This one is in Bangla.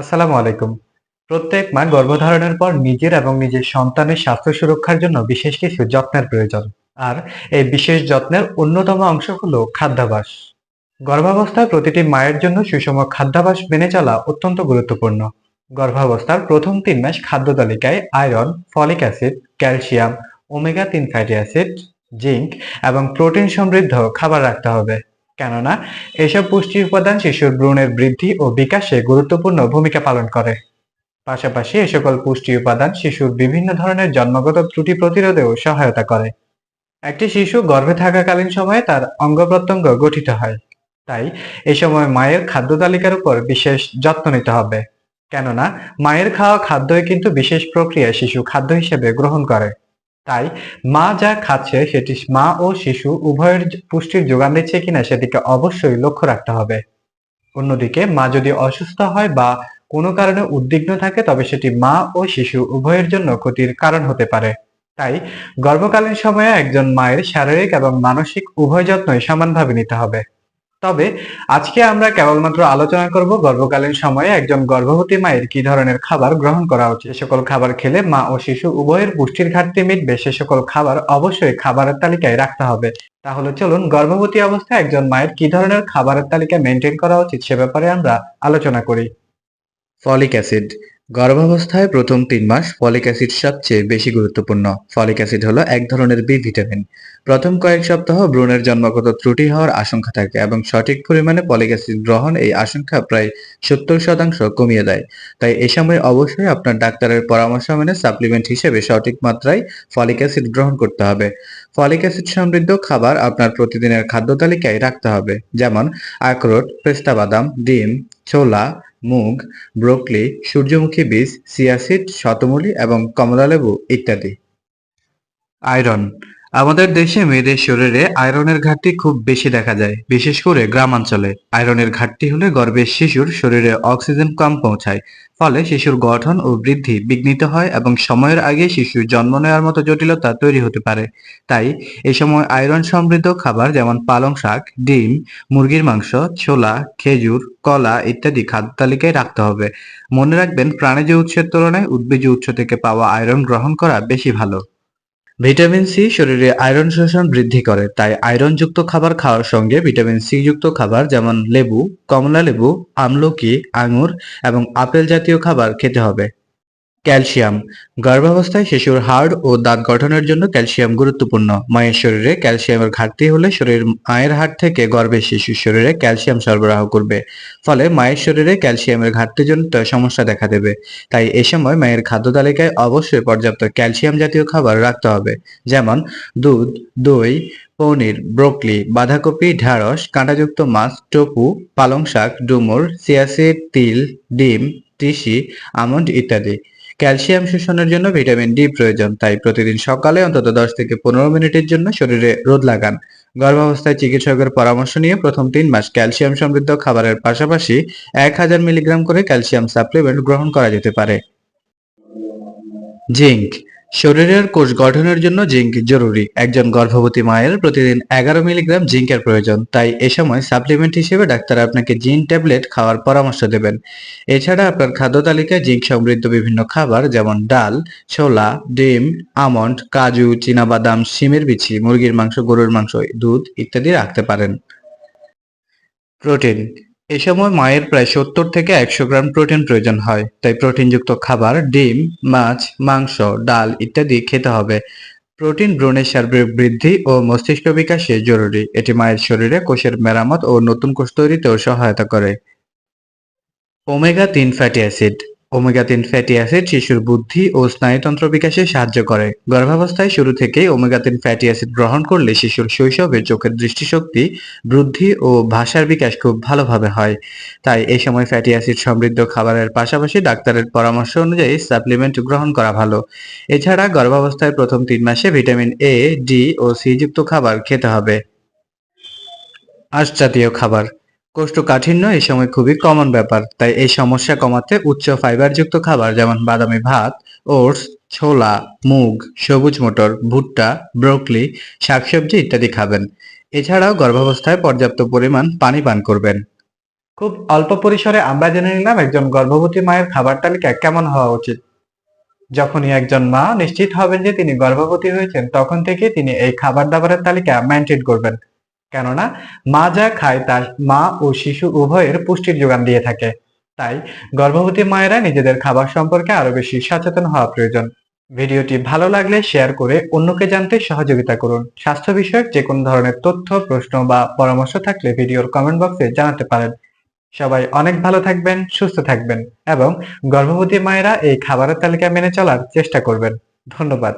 আসসালামু আলাইকুম। প্রত্যেক মা গর্ভধারণের পর নিজের এবং নিজের সন্তানের স্বাস্থ্য সুরক্ষার জন্য বিশেষ কিছু যত্নের প্রয়োজন। আর এই বিশেষ যত্নের অন্যতম অংশ হলো খাদ্যাভ্যাস। গর্ভাবস্থায় প্রতিটি মায়ের জন্য সুষম খাদ্যাভ্যাস মেনে চলা অত্যন্ত গুরুত্বপূর্ণ। গর্ভাবস্থার প্রথম তিন মাস খাদ্য তালিকায় iron, folic acid, calcium, omega তিন ফ্যাটি অ্যাসিড, জিঙ্ক এবং প্রোটিন সমৃদ্ধ খাবার রাখতে হবে। কেননা এসব পুষ্টি উপাদান শিশুর ভ্রূণের বৃদ্ধি ও বিকাশে গুরুত্বপূর্ণ ভূমিকা পালন করে। পাশাপাশি এ সকল পুষ্টি উপাদান শিশুর বিভিন্ন ধরনের জন্মগত ত্রুটি প্রতিরোধেও সহায়তা করে। একটি শিশু গর্ভে থাকাকালীন সময়ে তার অঙ্গ প্রত্যঙ্গ গঠিত হয়। তাই এ সময় মায়ের খাদ্য তালিকার উপর বিশেষ যত্ন নিতে হবে। কেননা মায়ের খাওয়া খাদ্যই কিন্তু বিশেষ প্রক্রিয়া শিশু খাদ্য হিসেবে গ্রহণ করে। তাই মা যা খাচ্ছে সেটি মা ও শিশু উভয়ের পুষ্টির যোগান দিচ্ছে কিনা সেদিকে অবশ্যই লক্ষ্য রাখতে হবে। অন্যদিকে মা যদি অসুস্থ হয় বা কোনো কারণে উদ্বিগ্ন থাকে, তবে সেটি মা ও শিশু উভয়ের জন্য ক্ষতির কারণ হতে পারে। তাই গর্ভকালীন সময়ে একজন মায়ের শারীরিক এবং মানসিক উভয় যত্নই সমানভাবে নিতে হবে। তবে আজকে আমরা কেবলমাত্র আলোচনা করব গর্ভকালীন সময়ে একজন গর্ভবতী মায়ের কি ধরনের খাবার গ্রহণ করা উচিত। সকল খাবার খেলে মা ও শিশু উভয়ের পুষ্টির ঘাটতি মিটবে, সে সকল খাবার অবশ্যই খাবারের তালিকায় রাখতে হবে। তাহলে চলুন গর্ভবতী অবস্থায় একজন মায়ের কি ধরনের খাবারের তালিকা মেনটেন করা উচিত সে ব্যাপারে আমরা আলোচনা করি। Folic acid. গর্ভাবস্থায় প্রথম তিন মাস ফলিক অ্যাসিড সবচেয়ে বেশি গুরুত্বপূর্ণ। ফলিক অ্যাসিড হলো এক ধরনের বি ভিটামিন। প্রথম কয়েক সপ্তাহ ভ্রূণের জন্মগত ত্রুটি হওয়ার আশঙ্কা থাকে এবং সঠিক পরিমাণে ফলিক অ্যাসিড গ্রহণ এই আশঙ্কা প্রায় সত্তর শতাংশ কমিয়ে দেয়। তাই এ সময় অবশ্যই আপনার ডাক্তারের পরামর্শ মেনে সাপ্লিমেন্ট হিসেবে সঠিক মাত্রায় ফলিক অ্যাসিড গ্রহণ করতে হবে। ফলিক অ্যাসিড সমৃদ্ধ খাবার আপনার প্রতিদিনের খাদ্য তালিকায় রাখতে হবে, যেমন আখরোট, পেস্তা বাদাম, ডিম ছোলা মুগ ব্রোকলি সূর্যমুখী বীজ সিয়াসিড শতমূলী এবং কমলালেবু ইত্যাদি। আয়রন। আমাদের দেশে মেয়েদের শরীরে আয়রনের ঘাটতি খুব বেশি দেখা যায়, বিশেষ করে গ্রামাঞ্চলে। আয়রনের ঘাটতি হলে গর্ভের শিশুর শরীরে অক্সিজেন কম পৌঁছায়, ফলে শিশুর গঠন ও বৃদ্ধি বিঘ্নিত হয় এবং সময়ের আগে শিশু জন্ম নেওয়ার মতো জটিলতা তৈরি হতে পারে। তাই এই সময় আয়রন সমৃদ্ধ খাবার যেমন পালং শাক, ডিম, মুরগির মাংস, ছোলা, খেজুর, কলা ইত্যাদি খাদ্য তালিকায় রাখতে হবে। মনে রাখবেন, প্রাণীজ উৎসের তুলনায় উদ্ভিজ উৎস থেকে পাওয়া আয়রন গ্রহণ করা বেশি ভালো। ভিটামিন সি শরীরে আয়রন শোষণ বৃদ্ধি করে, তাই আয়রনযুক্ত খাবার খাওয়ার সঙ্গে ভিটামিন সি যুক্ত খাবার যেমন লেবু, কমলা লেবু, আমলকি, আঙুর এবং আপেল জাতীয় খাবার খেতে হবে। ক্যালসিয়াম। গর্ভাবস্থায় শিশুর হাড় ও দাঁত গঠনের জন্য ক্যালসিয়াম গুরুত্বপূর্ণ। মায়ের শরীরে ক্যালসিয়ামের ঘাটতি হলে শরীর মায়ের হাড় থেকে গর্ভের শিশুর শরীরে ক্যালসিয়াম সরবরাহ করবে। ফলে মায়ের শরীরে ক্যালসিয়ামের ঘাটতিজনিত সমস্যা দেখা দেবে। তাই এ সময় মায়ের খাদ্য তালিকায় অবশ্যই পর্যাপ্ত ক্যালসিয়াম জাতীয় খাবার রাখতে হবে। যেমন দুধ, দই, পনির, ব্রোকলি, বাঁধাকপি ঢ্যাঁড়স কাঁটাযুক্ত মাছ টোফু পালং শাক, ডুমুর সিয়াসিড তিল, ডিম, তিসি, আমন্ড ইত্যাদি। ক্যালসিয়াম শোষণের জন্য ভিটামিন ডি প্রয়োজন, তাই প্রতিদিন সকালে অন্তত দশ থেকে পনেরো মিনিটের জন্য শরীরে রোদ লাগান। গর্ভাবস্থায় চিকিৎসকের পরামর্শ নিয়ে প্রথম তিন মাস ক্যালসিয়াম সমৃদ্ধ খাবারের পাশাপাশি এক হাজার মিলিগ্রাম করে ক্যালসিয়াম সাপ্লিমেন্ট গ্রহণ করা যেতে পারে। জিঙ্ক শরীরের কোষ গঠনের জন্য জিঙ্ক জরুরি। একজন গর্ভবতী মায়ের প্রতিদিন এগারো মিলিগ্রাম জিঙ্কের প্রয়োজন। তাই এ সময় সাপ্লিমেন্ট হিসেবে ডাক্তার আপনাকে জিঙ্ক ট্যাবলেট খাওয়ার পরামর্শ দেবেন। এছাড়া আপনার খাদ্য তালিকায় জিঙ্ক সমৃদ্ধ বিভিন্ন খাবার যেমন ডাল, ছোলা, ডিম, আমন্ড, কাজু, চীনাবাদাম, শিমের বিচি, মুরগির মাংস, গরুর মাংস, দুধ ইত্যাদি রাখতে পারেন। প্রোটিন এ সময় মায়ের প্রায় সত্তর থেকে একশো গ্রাম প্রোটিন প্রয়োজন হয়। তাই প্রোটিনযুক্ত খাবার, ডিম, মাছ, মাংস, ডাল ইত্যাদি খেতে হবে। প্রোটিন ব্রণের সার্বিক বৃদ্ধি ও মস্তিষ্ক বিকাশে জরুরি। এটি মায়ের শরীরে কোষের মেরামত ও নতুন কোষ তৈরিতেও সহায়তা করে। ওমেগা তিন ফ্যাটি অ্যাসিড ওমেগা তিন ফ্যাটি অ্যাসিড শিশুর বুদ্ধি ও স্নায়ুতন্ত্র বিকাশে সাহায্য করে। গর্ভাবস্থায় শুরু থেকেই ওমেগা তিন ফ্যাটি অ্যাসিড গ্রহণ করলে শিশুর শৈশবে চোখের দৃষ্টিশক্তি, বৃদ্ধি ও ভাষার বিকাশ খুব ভালোভাবে হয়। তাই এই সময় ফ্যাটি অ্যাসিড সমৃদ্ধ খাবারের পাশাপাশি ডাক্তারের পরামর্শ অনুযায়ী সাপ্লিমেন্ট গ্রহণ করা ভালো। এছাড়া গর্ভাবস্থায় প্রথম তিন মাসে ভিটামিন এ, ডি ও সি যুক্ত খাবার খেতে হবে। আঁশ জাতীয় খাবার কোষ্ঠকাঠিন্য এই সময় খুবই কমন ব্যাপার। তাই এই সমস্যা কমাতে উচ্চ ফাইবারযুক্ত খাবার যেমন বাদামি ভাত, ওটস, ছোলা, মুগ, সবুজ মটর, ভুট্টা, ব্রোকলি, শাকসবজি ইত্যাদি খাবেন। এছাড়াও গর্ভাবস্থায় পর্যাপ্ত পরিমাণ পানি পান করবেন। খুব অল্প পরিসরে আমরা জেনে নিলাম একজন গর্ভবতী মায়ের খাবার তালিকা কেমন হওয়া উচিত। যখনই একজন মা নিশ্চিত হবেন যে তিনি গর্ভবতী হয়েছেন, তখন থেকে তিনি এই খাবার দাবারের তালিকা মেনটেন করবেন। কেননা মা যা খায়, তার মা ও শিশু উভয়ের পুষ্টির যোগান দিয়ে থাকে। তাই গর্ভবতী মায়েরা নিজেদের খাবার সম্পর্কে আরও বেশি সচেতন হওয়া প্রয়োজন। ভিডিওটি ভালো লাগলে শেয়ার করে অন্যকে জানতে সহযোগিতা করুন। স্বাস্থ্য বিষয়ক যে কোনো ধরনের তথ্য, প্রশ্ন বা পরামর্শ থাকলে ভিডিওর কমেন্ট বক্সে জানাতে পারেন। সবাই অনেক ভালো থাকবেন, সুস্থ থাকবেন এবং গর্ভবতী মায়েরা এই খাবারের তালিকা মেনে চলার চেষ্টা করবেন। ধন্যবাদ।